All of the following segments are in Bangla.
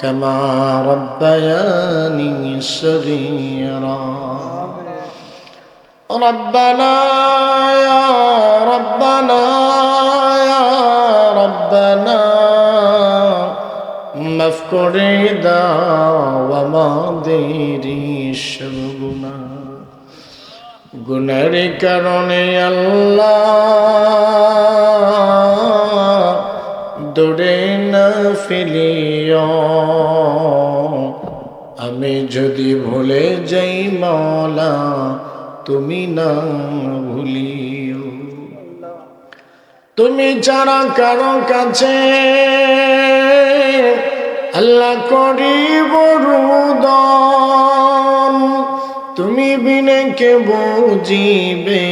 كما ربياني صغيرا ربنا يا ربنا يا ربنا مفكردا وماضيري شربنا গুনার কারণে আল্লাহ দূরে না ফেলিও আমি যদি ভুলে যাই মাওলা, তুমি না ভুলিও। তুমি ছাড়া কারও কাছে আল্লাহ করি বরুদন তুমি বিনে কে বুঝিবে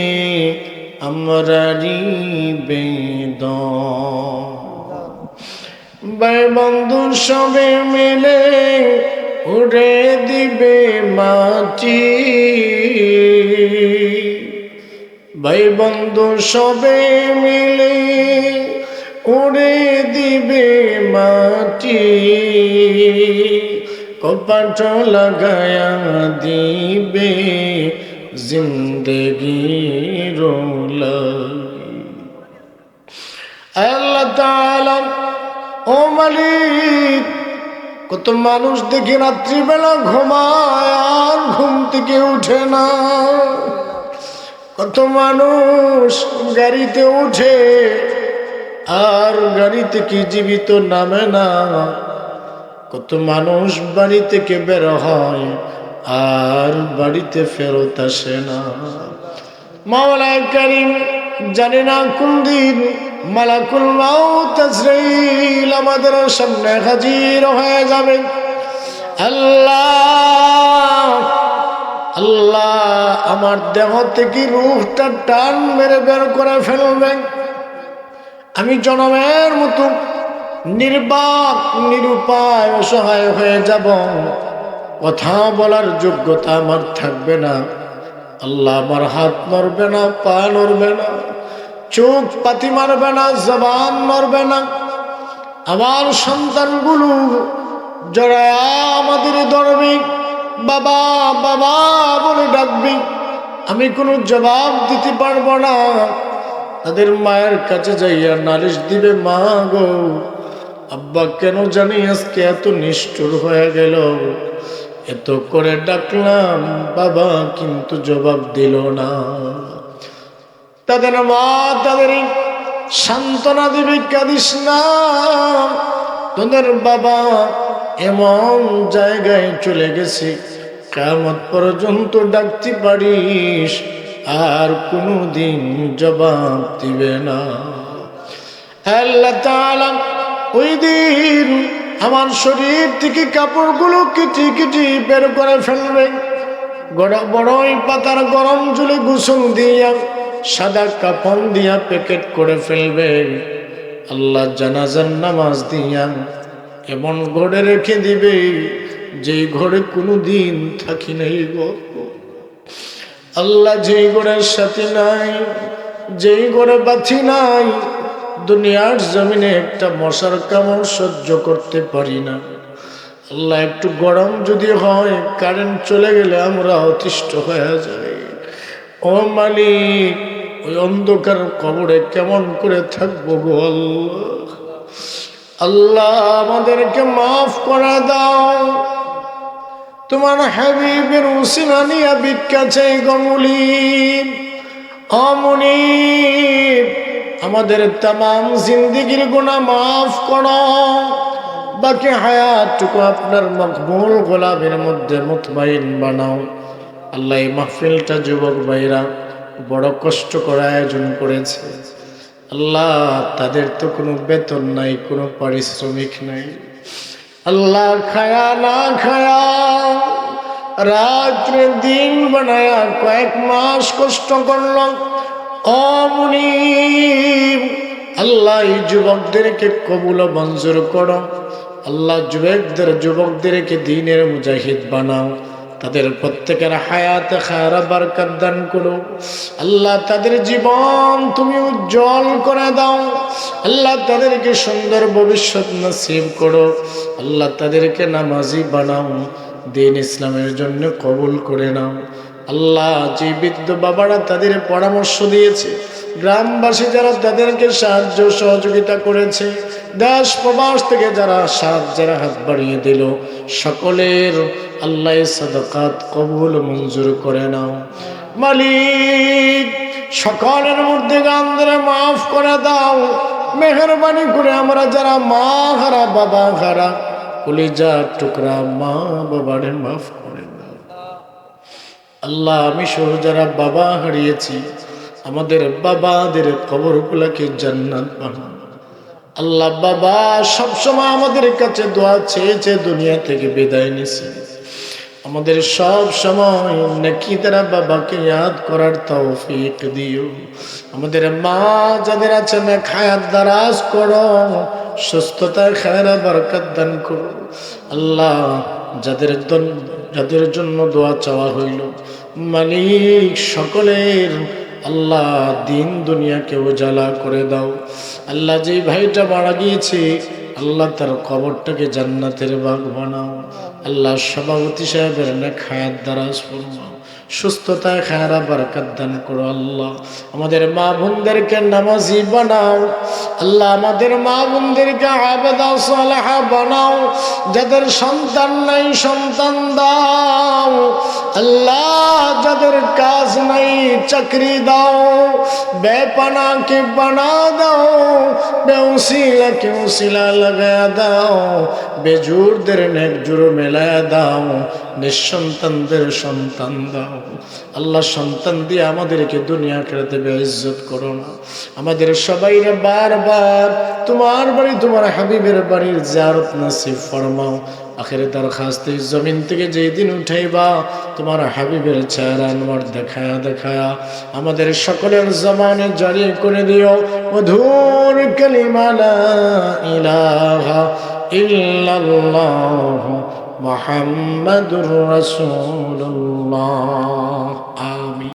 আমরা বেদন ভাই বন্ধু সবে মিলে উড়ে দিবে মাটি। ভাই বন্ধু সবে মিলে উড়ে দিবে মাটি। কপাট লাগায়া দিবে জিন্দগি রোলা আল্লাহ তাআলা ও মালিক, কত মানুষ দেখি রাত্রিবেলা ঘুমায় আর ঘুম থেকে উঠে না। কত মানুষ গাড়িতে উঠে আর গাড়ি থেকে জীবিত নামে না। কত মানুষ বাড়ি থেকে বের হয় আর বাড়িতে ফেরত আসে না। মাওলায় করিম জানে না কোন দিন মালাকুল মাউত তাজরাইল আমাদের সামনে হাজির হয়ে যাবে। আল্লাহ আল্লাহ আমার দেহ থেকে রূহটা টান মেরে বের করে ফেলবেন। আমি জনমের মতো নির্বাক, নিরুপায়, অসহায় হয়ে যাব। কথা বলার যোগ্যতা আমার থাকবে না। আল্লাহ আমার হাত নড়বে না, পা নড়বে না। চোখ পাতি মারবে না, জবান নড়বে না। আমার সন্তানগুলো যারা আমাদের ধরবি। বাবা বাবা বলে ডাকবি। আমি কোনো জবাব দিতে পারব না। তাদের মায়ের কাছে যাইয়া নালিশ দিবে, মা গো, আব্বা কেন জানি আজকে এত নিষ্ঠুর হয়ে গেল। এত করে ডাকলাম, বাবা কিন্তু জবাব দিল না। তাদের মা, তাদের সান্ত্বনা দিবে, কাঁদিস না। তোদের বাবা এমন জায়গায় চলে গেছে কামত পর্যন্ত ডাকতে পারিস, আর কোনো দিন জবাব দিবে না। আল্লাহ ওই দিন আমার শরীর থেকে কাপড়গুলো কিটি কিটি বের করে ফেলবে। বড়ই পাতার গরম জলে গোসল দিয়া সাদা কাপন দিয়া প্যাকেট করে ফেলবে। আল্লাহ জানাজার নামাজ দিয়া এমন ঘরে রেখে দিবে, যেই ঘরে কোনো দিন থাকি নাই আল্লাহ যেই ঘরের সাথে নাই, যেই ঘরে বাথি নাই, দুনিয়ার জমিনে একটা মশার কামড় সহ্য করতে পারি না। আল্লাহ একটু গরম যদি হয় কারেন্ট চলে গেলে আমরা অতিষ্ঠ হয়ে যাই। ও মালিক ওই অন্ধকার কবরে কেমন করে থাকব গো আল্লাহ? আল্লাহ আমাদেরকে মাফ করে দাও। তোমার হাবিবের উসিলা নিয়ে ভিক্ষা চাই গমুলি অমনিব আমাদের তাম জিন্দিগির গুণা মাফ করো। বাকি হায়াতটুকু আপনার মকবুল গোলাপের মধ্যে মুতমাইন বানাও। আল্লাহ মাহফিলটা যুবক ভাইরা বড় কষ্ট করে আয়োজন করেছে। আল্লাহ, তাদের তো কোনো বেতন নাই, কোনো পারিশ্রমিক নাই। আল্লাহ খায়া না খায়া রাত্রে দিন বানায়া কয়েক মাস কষ্ট করল। অমনি আল্লাহ এই যুবকদেরকে কবুল মঞ্জুর করো। আল্লাহ যুবকদের, যুবকদেরকে দিনের মুজাহিদ বানাও। তাদের প্রত্যেকের হায়াতে খায়রা বারকাত দান করো। আল্লাহ তাদের জীবন তুমি উজ্জ্বল করে দাও। আল্লাহ তাদেরকে সুন্দর ভবিষ্যৎ নসিব করো। আল্লাহ তাদেরকে নামাজি বানাও। দিন ইসলামের জন্য কবুল করে নাও। আল্লাহ যে বৃদ্ধ বাবারা তাদের পরামর্শ দিয়েছে, গ্রামবাসী যারা তাদেরকে সাহায্য সহযোগিতা করেছে, দেশ প্রবাস থেকে যারা সাহায্যের হাত বাড়িয়ে দিল, সকলের আল্লাহ সাদাকাত কবুল মঞ্জুর করে নাও। মালিক, সকলের মধ্যে গান ধরে মাফ করে দাও। মেহরবানি করে আমরা যারা মা হারা, বাবা হারা, কলিজা টুকরা মা বাবারে মাফ করে দাও। আল্লাহ, আমি সহ যারা বাবা হারিয়েছি, আমাদের বাবাদের কবরগুলাকে জান্নাত আল্লাহ, বাবা সবসময় আমাদের কাছে দোয়া চেয়েছে দুনিয়া থেকে বিদায় নিছে। আমাদের সব সময় নাকি তারা বাবাকে ইয়াদ করার তৌফিক দিও। আমাদের মা যাদের আছে না খায়াত দারাজ করো সুস্থতায় খায়রা বরকত দান করো। আল্লাহ যাদের যাদের জন্য দোয়া চাওয়া হইল, মালিক সকলের আল্লাহ দিন দুনিয়াকে উজালা করে দাও। আল্লাহ যে ভাইটা মারা গিয়েছে আল্লাহ তার কবরটাকে জান্নাতের বাগ বানাও। আল্লাহ সভাপতি সাহেবের না খায়াত দ্বারা ফরমাও। সুস্থতায় খায়রা বারাকাত দান করো আল্লাহ। আমাদের মা বোনদেরকে নামাজি বানাও। আল্লাহ আমাদের মা বোনদেরকে আবেদা সালেহা বানাও। যাদের সন্তান নাই, সন্তান দাও। আল্লাহ যাদের কাজ নাই, চাকরি দাও। বেপানাকে বানা দাও? বেউসিলাকে উসিলা লাগা দাও। বেজুরদের নেক জুড়ো মেলায় দাও। নিঃসন্তানদের সন্তান দাও। আল্লাহ সন্তান দিয়ে আমাদেরকে দুনিয়া খেলাতে বেইজ্জত করো না। আমাদের সবাইরে বারবার, তোমার বাড়ি, তোমার হাবিবের বাড়ির জারত নাসিব ফরমাও। আখের দরখাস্ত জমিন থেকে যেই দিন উঠাইবা, তোমার হাবিবের চেহারা আমার দেখায়া দেখায়া আমাদের সকলের জমানে জারি করে দিও। মধুর কালিমালা ইলাহা ইল্লাল্লাহ মুহাম্মাদুর রাসূলুল্লাহ।